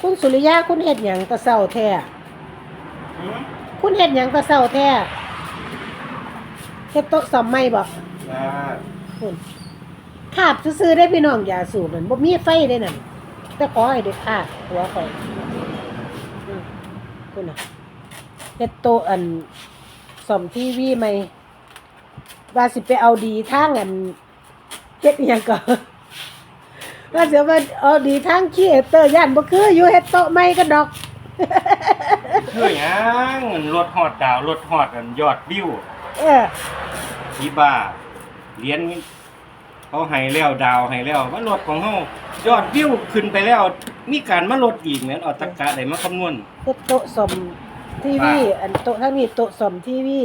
คุณสุริยาคุณเฮ็ดหยังแตะเศร้าแท้หืมคุณเฮ็ดหยังแตะเศร้าแท้เฮ็ดโต๊ะซ่อมใหม่บ่จ้าคุณขาบซื่อๆได้พี่น้องอย่าสูบนั่นบ่มีไฟได้นั่นแต่ขอให้ได้ขาดหัวข่อยอืมคุณน่ะเฮ็ดโต๊ะอันซ่อมทีวีใหม่ว่าสิไปเอาดีทางอันเฮ็ดอิหยังก่ อนว่าเสียว่าเอาดีทางคีเตอร์ย่านบ่คืออยู่เฮ็ดโต๊ะใหม่ก็ดอกคือหยังเงินรถฮอดดาวรถฮอดกันยอดวิวเอออีบ้าเหรียญเขาให้แล้วดาวให้แล้วว่ารถของเฮายอดวิวขึ้นไปแล้ว มีการมาลดอีกแม่นเอาตะกะได้มาคำนวณ เฮ็ดโต๊ะซ่อมทีวีว่าอันโต๊ะทางนี้โต๊ะซ่อมทีวี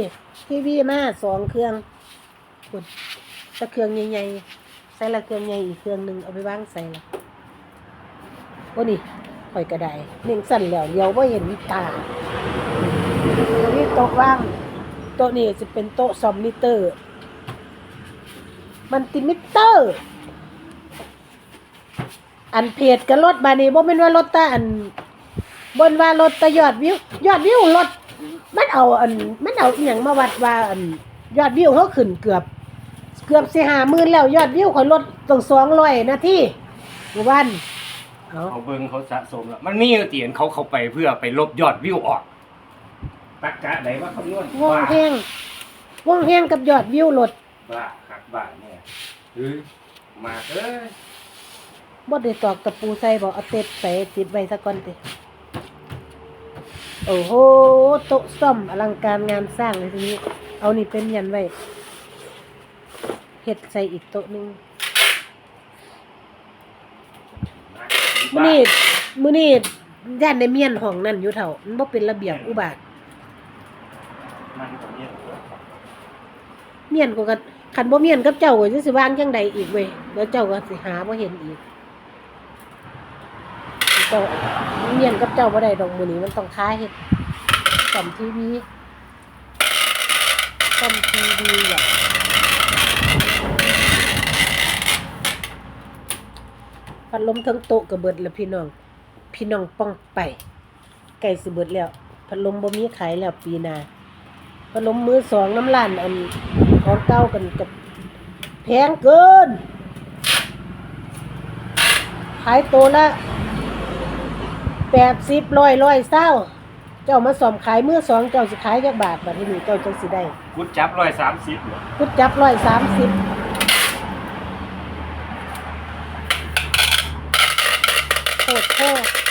ทีวีมาสองเครื่องคุณตะเครื่องใหญ่ๆ ใส่ละเครื่องใหญ่อีกเครื่องหนึ่งเอาไปวางใส่ละโอ้นี่ข่อยก็ได้เน่งสั่นแล้วเดียวบ่าเห็นตาอันนี้โต๊ะว่างโต๊ะนี่จะเป็นโต๊ะซอมมิเตอร์ มันติมิเตอร์ อันเพจกับรถบานี้บ่แม่นว่ารถตาอันบนว่ารถตายอดวิวยอดวิวรถมันเอาอันมันเอาอีหยังมาวัดว่าอันยอดวิวเขาขึ้นเกือบ เกือบสิห้าหมื่นแล้วยอดวิวข่อยลดตั้งสองร้อยนาทีเมื่อวันเอาเขาเบิ่งเขาสะสมแล้วมันมีอยู่เตียนเขาเข้าไปเพื่อไปลบยอดวิวออกตะกะได้มาคำนวณวงแห้งวงแห้งกับยอดวิวรถบ้าหักบ้าเนี่ยเฮ้ยมาเอ้ยบ่ได้ตอกตะปูใส่บ่เอาเต็ดใส่ติดไว้ซะก่อนติโอ้โหโต๊ะซ่อมอลังการงานสร้างเลยทีนี้ เอานี่เป็นยันไว้ เฮ็ดใส่อีกโต๊ะหนึงมื้อนี้มื้อนี้ย่านในเมียนห้องนั่นอยู่เท่ามันบ่เป็นระเบียบอุบาท มันก็เนี่ยเมียนก็กันคันบ่เมียนกับเจ้าก็สิวางจังใดอีกเว้ยแล้วเจ้าก็สิหาบ่เห็นอีกเจ้าเมียนกับเจ้าบ่ได้ดอกมื้อนี้มันต้องค้าเฮ็ดซ่อมทีวีซ่อมทีวีอย่าง พัดลมทั้งโต๊ะก็เบิดแล้วพี่น้อง พี่น้องป้องไปไก่สิเบิดแล้วพัดลมบ่มีขายแล้วปีหน้าพัดลมมือสองน้ำล้านอันของเก่ากันกับแพงเกินขายตัวละแปดสิบร้อยร้อยเศร้า เจ้ามาสอมขายมือสองเจ้าสิขายจักบาทบัดที่นี่เจ้าจังสิได้กุดจับร้อยสามสิบเหรอพุดจับร้อยสามสิบ โคตรโคตร